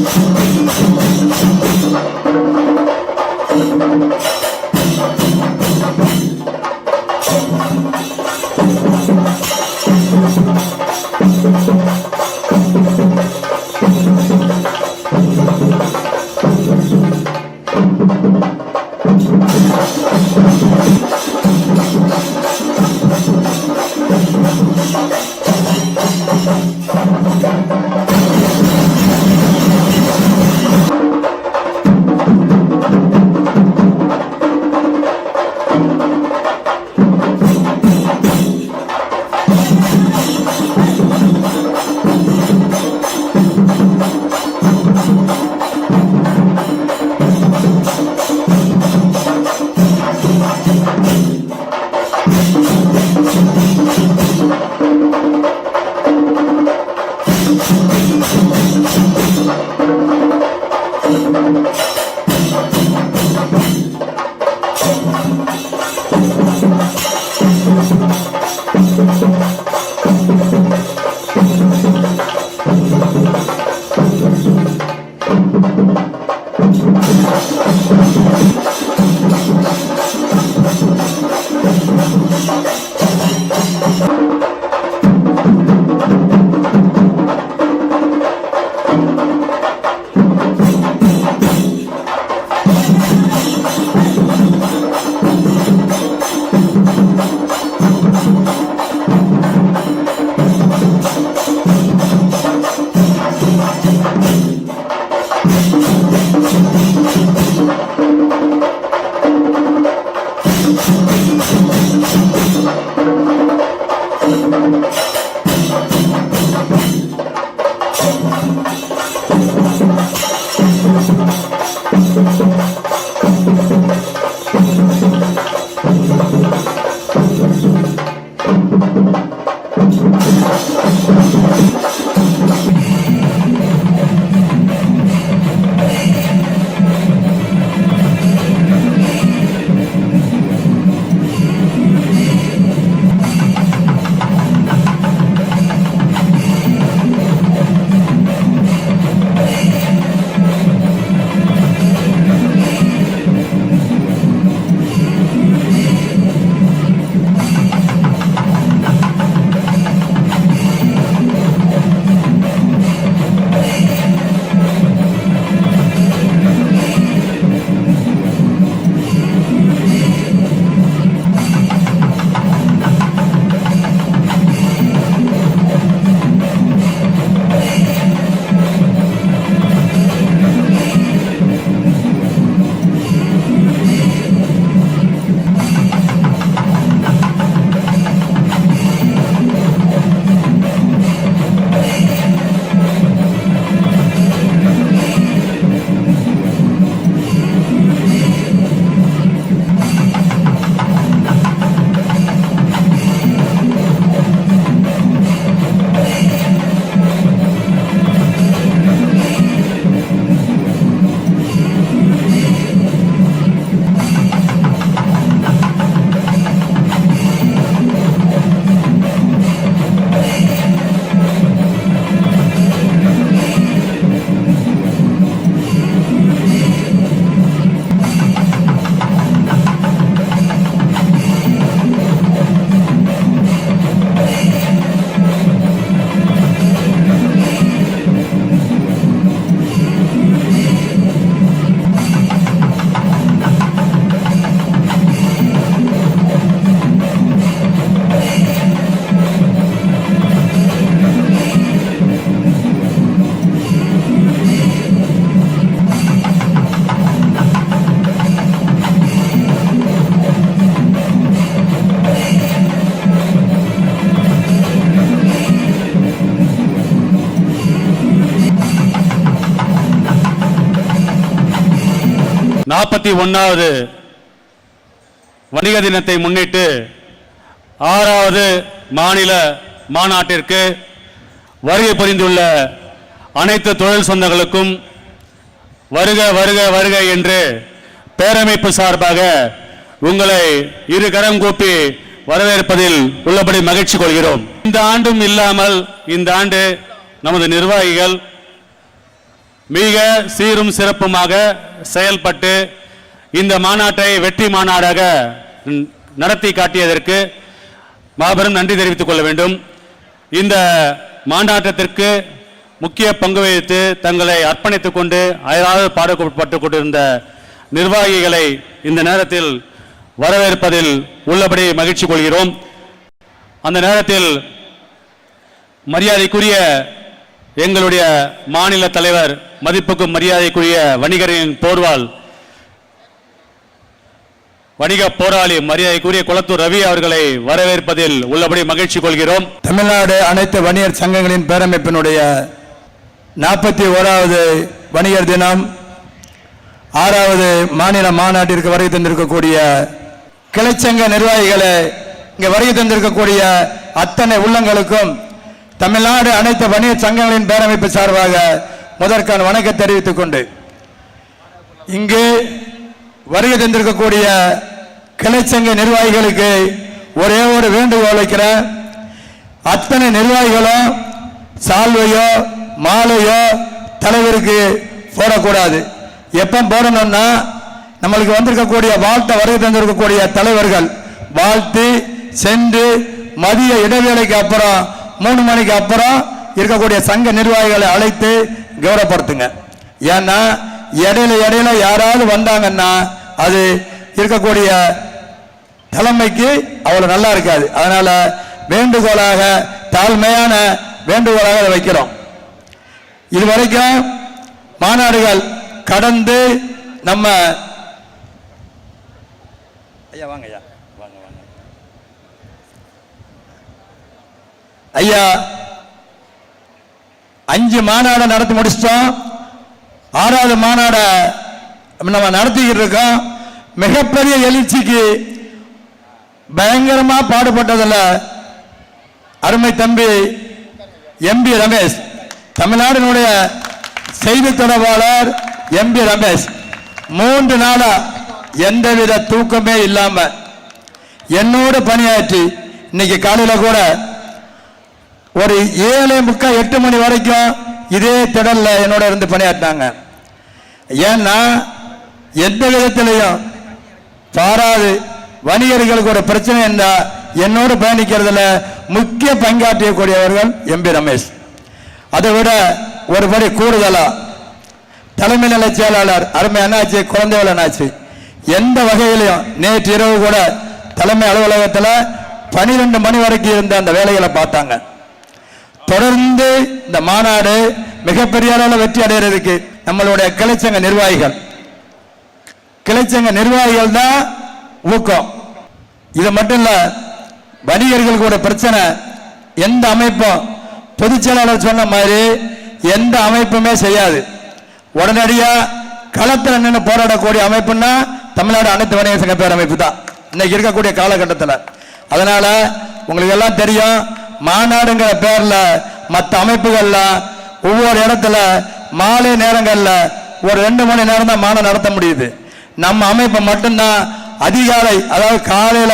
いいね。ஒன்றாவது வணிக தினத்தை முன்னிட்டு ஆறாவது மாநில மாநாட்டிற்கு வருகை புரிந்துள்ள அனைத்து தொழில் சொந்தங்களுக்கும் வருக வருக வருக என்று பேரமைப்பு சார்பாக உங்களை இரு கரம் கூப்பி வரவேற்பதில் உள்ளபடி மகிழ்ச்சி கொள்கிறோம். இந்த ஆண்டும் இல்லாமல் இந்த ஆண்டு நமது நிர்வாகிகள் மிக சீரும் சிறப்புமாக செயல்பட்டு இந்த மாநாட்டை வெற்றி மாநாடாக நடத்தி காட்டியதற்கு மாபெரும் நன்றி தெரிவித்துக் கொள்ள வேண்டும். இந்த மாநாட்டத்திற்கு முக்கிய பங்கு வகித்து தங்களை அர்ப்பணித்துக் கொண்டு அயராது பாடுபட்டு கொண்டிருந்த நிர்வாகிகளை இந்த நேரத்தில் வரவேற்பதில் உள்ளபடி மகிழ்ச்சி கொள்கிறோம். அந்த நேரத்தில் மரியாதைக்குரிய எங்களுடைய மாநில தலைவர் மதிப்புக்கும் மரியாதைக்குரிய வணிகரின் போர்வால் வணிக போராளி மரியாதைக்குரிய குளத்தூர் ரவி அவர்களை வரவேற்பதில் உள்ளபடி மகிழ்ச்சி கொள்கிறோம். தமிழ்நாடு அனைத்து வணிகர் சங்கங்களின் பேரமைப்பினுடைய நாற்பத்தி ஓராவது வணிகர் தினம் ஆறாவது மாநில மாநாட்டிற்கு வருகை தந்திருக்கக்கூடிய கிளைச்சங்க நிர்வாகிகளை இங்கே வருகை தந்திருக்கக்கூடிய அத்தனை உள்ளங்களுக்கும் தமிழ்நாடு அனைத்து வணிகர் சங்கங்களின் பேரமைப்பு சார்பாக முதற்கான வணக்கம் தெரிவித்துக் கொண்டு இங்கு வருகை தந்திருக்கக்கூடிய கிளைச்சங்க நிர்வாகிகளுக்கு ஒரே ஒரு வேண்டுகோள் வைக்கிறேன். அத்தனை நிர்வாகிகளும் சால்வையோ மாலையோ தலைவருக்கு போடக்கூடாது. எப்போ போடணும்னா நம்மளுக்கு வந்திருக்கக்கூடிய வாழ்த்த வருகை தந்திருக்கக்கூடிய தலைவர்கள் வாழ்த்து சென்று மதிய இடைவேளைக்கு அப்புறம் மூணு மணிக்கு அப்புறம் இருக்கக்கூடிய சங்க நிர்வாகிகளை அழைத்து கௌரவப்படுத்துங்க. ஏன்னா இடையில இடையில யாராவது வந்தாங்கன்னா அது இருக்கக்கூடிய தலைமைக்கு அவ்வளவு நல்லா இருக்காது. அதனால வேண்டுகோளாக தாழ்மையான வேண்டுகோளாக அதை வைக்கிறோம். இதுவரைக்கும் மாநாடுகள் கடந்து நம்ம ஐயா வாங்க ஐயா. வாங்க வாங்க. ஐயா அஞ்சு மாநாடை நடத்தி முடிச்சிட்டோம். ஆறாவது மாநாடை நம்ம நடத்திக்கிட்டு இருக்கோம். மிகப்பெரிய எழுச்சிக்கு பயங்கரமா பாடுபட்டதில் அருமை தம்பி எம்பி ரமேஷ் தமிழ்நாட்டினுடைய செய்தி தொடர்பாளர் எம்பி ரமேஷ். மூன்று நாளா எந்தவித தூக்கமே இல்லாம என்னோடு பணியாற்றி இன்னைக்கு காலையில் கூட ஒரு ஏழு முக்கால் எட்டு மணி வரைக்கும் இதே திடல்ல என்னோட இருந்து பணியாற்றினாங்க. ஏன்னா எந்த விதத்திலையும் பாராது வணிகர்களுக்கு ஒரு பிரச்சனை இருந்தால் என்னோடு பயணிக்கிறதுல முக்கிய பங்காற்றக்கூடியவர்கள் எம்பி ரமேஷ். அதை விட ஒருபடி கூடுதலா தலைமை நிலை செயலாளர் அருமை அண்ணாச்சி குழந்தைகள் அண்ணாச்சி எந்த வகையிலையும் நேற்று இரவு கூட தலைமை அலுவலகத்தில் பனிரெண்டு மணி வரைக்கும் இருந்த அந்த வேலைகளை பார்த்தாங்க. தொடர்ந்து இந்த மாநாடு மிகப்பெரிய அளவில் வெற்றி அடைகிறதுக்கு நம்மளுடைய கிளைச்சங்க நிர்வாகிகள். கிளைச்சங்க நிர்வாகிகள் தான் ஊக்கம். இது மட்டும் இல்ல வணிகர்களுக்கு ஒரு பிரச்சனை. எந்த அமைப்பும் பொதுச் செயலாளர் சொன்ன மாதிரி எந்த அமைப்புமே செய்யாது. உடனடியா களத்தில் நின்று போராடக்கூடிய அமைப்புன்னா தமிழ்நாடு அனைத்து வணிக சங்க பேரமைப்பு தான். இன்னைக்கு இருக்கக்கூடிய காலகட்டத்தில். அதனால உங்களுக்கு எல்லாம் தெரியும் மாநாடுங்கிற பேர்ல மற்ற அமைப்புகள்ல ஒவ்வொரு இடத்துல மாலை நேரங்கள்ல ஒரு ரெண்டு மணி நேரம் தான் மாநாடு நடத்த முடியுது. நம்ம அமைப்பு மட்டும்தான் அதிகாலை அதாவது காலையில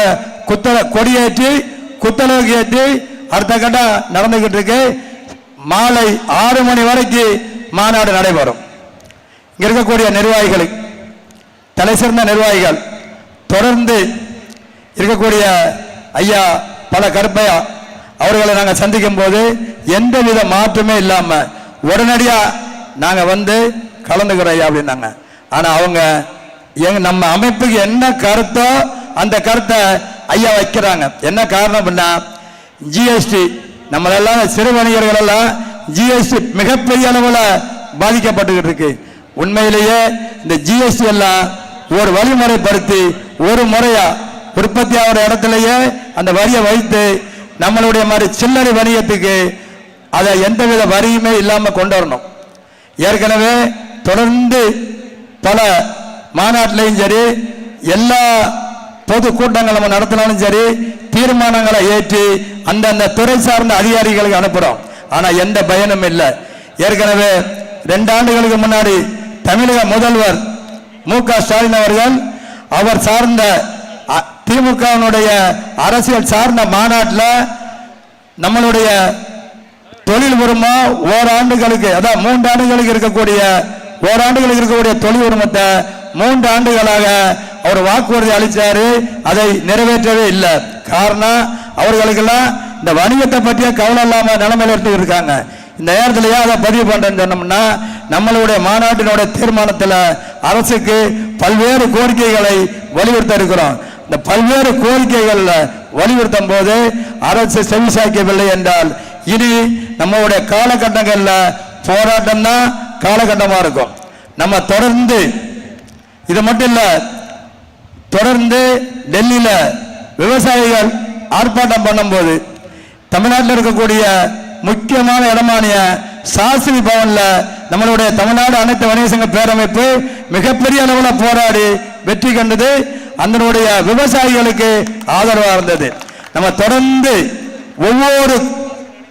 குத்தல கொடியேற்றி குத்தளவுக்கு ஏற்றி அடுத்த கட்டம் நடந்துகிட்டு இருக்கு மாலை ஆறு மணி வரைக்கும் மாநாடு நடைபெறும். இங்க இருக்கக்கூடிய நிர்வாகிகள் தலை சிறந்த நிர்வாகிகள் தொடர்ந்து இருக்கக்கூடிய ஐயா பல கருப்பையா அவர்களை நாங்கள் சந்திக்கும் போது எந்த வித மாற்றமே இல்லாமல் உடனடியாக நாங்கள் வந்து கலந்துக்கிறோம் ஐயா அப்படின்னாங்க. ஆனால் அவங்க எங்க நம்ம அமைப்புக்கு என்ன கருத்தோ அந்த கருத்தை ஐயா வைக்கிறாங்க. என்ன காரணம் அப்படின்னா ஜிஎஸ்டி நம்மளெல்லாம் சிறு வணிகர்கள் எல்லாம் ஜிஎஸ்டி மிகப்பெரிய அளவில் பாதிக்கப்பட்டுக்கிட்டு இருக்கு. உண்மையிலேயே இந்த ஜிஎஸ்டி எல்லாம் ஒரு வழிமுறைப்படுத்தி ஒரு முறையா உற்பத்தி ஆகிற இடத்துலயே அந்த வரியை வைத்து நம்மளுடைய மாதிரி சில்லறை வணிகத்துக்கு அதை எந்தவித வரியுமே இல்லாமல் கொண்டு வரணும். ஏற்கனவே தொடர்ந்து பல மாநாட்டிலையும் சரி எல்லா பொது கூட்டங்கள் நம்ம நடத்தினாலும் சரி தீர்மானங்களை ஏற்றி அந்தந்த துறை சார்ந்த அதிகாரிகளுக்கு அனுப்புகிறோம் ஆனால் எந்த பயனும் இல்லை. ஏற்கனவே ரெண்டு ஆண்டுகளுக்கு முன்னாடி தமிழக முதல்வர் மு க ஸ்டாலின் அவர்கள் அவர் சார்ந்த அ- திமுகவினுடைய அரசியல் சார்ந்த மாநாட்டில் நம்மளுடைய தொழில் உரிமை ஓராண்டுகளுக்கு அதான் மூன்று ஆண்டுகளுக்கு இருக்கக்கூடிய ஓராண்டுகளுக்கு இருக்கக்கூடிய தொழில் உரிமத்தை மூன்று ஆண்டுகளாக அவர் வாக்குறுதி அளித்தாரு. அதை நிறைவேற்றவே இல்லை. காரணம் அவர்களுக்கெல்லாம் இந்த வணிகத்தை பற்றிய கவலை இல்லாமல் நிலைமையில் எடுத்து இருக்காங்க. இந்த நேரத்தில் ஏன் அதை பதிவு பண்ணுறேன்னு சொன்னோம்னா நம்மளுடைய மாநாட்டினுடைய தீர்மானத்தில் அரசுக்கு பல்வேறு கோரிக்கைகளை வலியுறுத்த இருக்கிறோம். இந்த பல்வேறு கோரிக்கைகளில் வலியுறுத்தும் போது அரசு செவிசாய்க்கவில்லை என்றால் இனி நம்மளுடைய காலகட்டங்களில் போராட்டம் தான் காலகட்டமாக இருக்கும். நம்ம தொடர்ந்து இது மட்டும் இல்லை தொடர்ந்து டெல்லியில் விவசாயிகள் ஆர்ப்பாட்டம் பண்ணும்போது தமிழ்நாட்டில் இருக்கக்கூடிய முக்கியமான இடமானிய சாஸ்திரி பவனில் நம்மளுடைய தமிழ்நாடு அனைத்து வணிக சங்க பேரமைப்பு மிகப்பெரிய அளவில் போராடி வெற்றி கண்டது அதனுடைய விவசாயிகளுக்கு ஆதரவாக இருந்தது. நம்ம தொடர்ந்து ஒவ்வொரு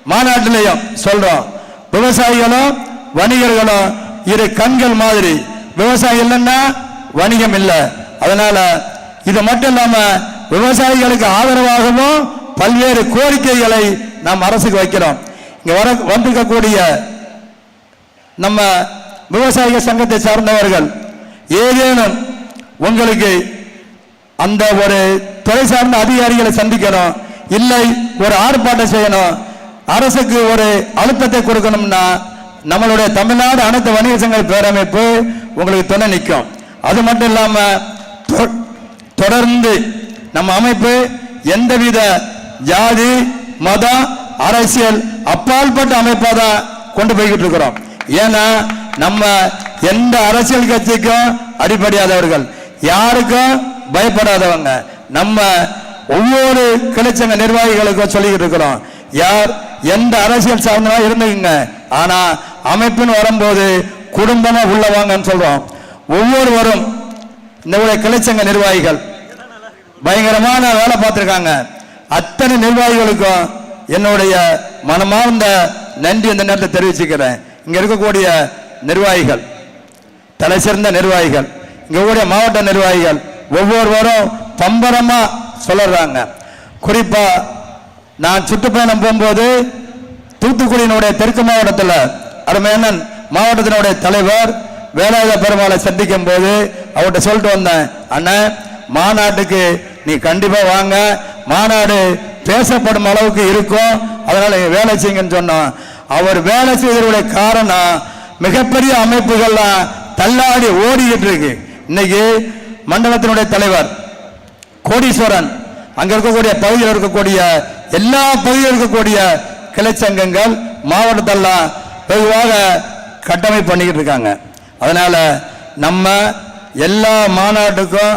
மாநாட்டிலையும் சொல்றோம் விவசாயிகளும் வணிகர்களும் இரு கண்கள் மாதிரி விவசாயி இல்லைன்னா வணிகம் இல்லை அதனால இது மட்டும் இல்லாம விவசாயிகளுக்கு ஆதரவாகவும் பல்வேறு கோரிக்கைகளை நாம் அரசுக்கு வைக்கிறோம். இங்க வர வந்திருக்கக்கூடிய நம்ம விவசாயிகள் சங்கத்தை சார்ந்தவர்கள் ஏதேனும் உங்களுக்கு அந்த ஒரு துறை சார்ந்த அதிகாரிகளை சந்திக்கணும் இல்லை ஒரு ஆர்ப்பாட்டம் செய்யணும் அரசுக்கு ஒரு அழுத்தத்தை கொடுக்கணும்னா நம்மளுடைய தமிழ்நாடு அனைத்து வணிக சங்க பேரமைப்பு உங்களுக்கு துணை நிற்கும். அது மட்டும் இல்லாம தொடர்ந்து நம்ம அமைப்பு எந்தவித ஜாதி மதம் அரசியல் அப்பாற்பட்ட அமைப்பா தான் கொண்டு போய்கிட்டு இருக்கிறோம். ஏன்னா நம்ம எந்த அரசியல் கட்சிக்கும் அடிப்படையாதவர்கள் யாருக்கும் பயப்படாதவங்க. நம்ம ஒவ்வொரு கிளைச்சங்க நிர்வாகிகளுக்கும் சொல்லிக்கிட்டு இருக்கிறோம். யார் எந்த அரசியல் சார்ந்தவா இருந்துக்குங்க. ஆனா அமைப்புன்னு வரும்போது குடும்பமா உள்ளவாங்கன்னு சொல்றோம். ஒவ்வொருவரும் இந்தவுடைய கிளைச்சங்க நிர்வாகிகள் பயங்கரமான வேலை பார்த்துருக்காங்க. அத்தனை நிர்வாகிகளுக்கும் என்னுடைய மனமார்ந்த நன்றி இந்த நேரத்தை தெரிவிச்சுக்கிறேன். இங்கே இருக்கக்கூடிய நிர்வாகிகள் தலை சிறந்த நிர்வாகிகள் இங்கே கூடிய மாவட்ட நிர்வாகிகள் ஒவ்வொருவரும் பம்பரமாக சொல்லுறாங்க. குறிப்பாக நான் சுற்றுப்பயணம் போகும்போது தூத்துக்குடியினுடைய தெற்கு மாவட்டத்தில் அருமையண்ணன் மாவட்டத்தினுடைய தலைவர் வேலாயுத பெருமாளை சந்திக்கும் போது அவர்கிட்ட சொல்லிட்டு வந்தேன் அண்ணன் மாநாட்டுக்கு நீ கண்டிப்பாக வாங்க. மாநாடு பேசப்படும் அளவுக்கு இருக்கும். அதனால் வேலை செய்யுங்கன்னு சொன்னோம் அவர் வேலை செய்ததுடைய காரணம் மிகப்பெரிய அமைப்புகள்லாம் தள்ளாடி ஓடிக்கிட்டு இருக்கு. இன்னைக்கு மண்டலத்தினுடைய தலைவர் கோடீஸ்வரன் அங்கே இருக்கக்கூடிய பகுதியில் இருக்கக்கூடிய எல்லா பகுதியில் இருக்கக்கூடிய கிளைச்சங்கங்கள் மாவட்டத்தெல்லாம் வெகுவாக கட்டமைப்பு பண்ணிக்கிட்டு இருக்காங்க. அதனால் நம்ம எல்லா மாநாட்டுக்கும்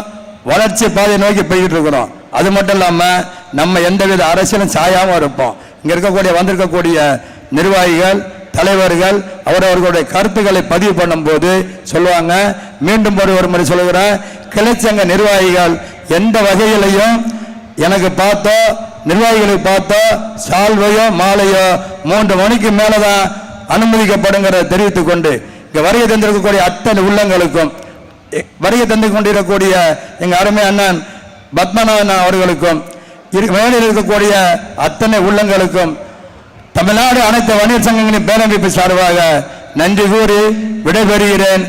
வளர்ச்சி பாதையை நோக்கி போய்கிட்டு இருக்கிறோம். அது மட்டும் இல்லாமல் நம்ம எந்தவித அரசியலும் சாயாமல் இருப்போம். இங்கே இருக்கக்கூடிய வந்திருக்கக்கூடிய நிர்வாகிகள் தலைவர்கள் அவரவர்களுடைய கருத்துக்களை பதிவு பண்ணும்போது சொல்லுவாங்க. மீண்டும் ஒரு ஒரு முறை சொல்லுகிறேன். கிளைச்சங்க நிர்வாகிகள் எந்த வகையிலையும் எனக்கு பார்த்தோ நிர்வாகிகளுக்கு பார்த்தோ சால்வையோ மாலையோ மூன்று மணிக்கு மேலே தான் அனுமதிக்கப்படுங்கிறத தெரிவித்துக் கொண்டு இங்கே வருகை தந்திருக்கக்கூடிய அத்தனை உள்ளங்களுக்கும் எ- வருகை தந்து கொண்டிருக்கக்கூடிய எங்கள் அருமை அண்ணன் பத்மநாதன் அவர்களுக்கும் மேலில் இருக்கக்கூடிய அத்தனை உள்ளங்களுக்கும் தமிழ்நாடு அனைத்து வணிகர் சங்கங்களின் பேரமைப்பு சார்பாக நன்றி கூறி விடைபெறுகிறேன்.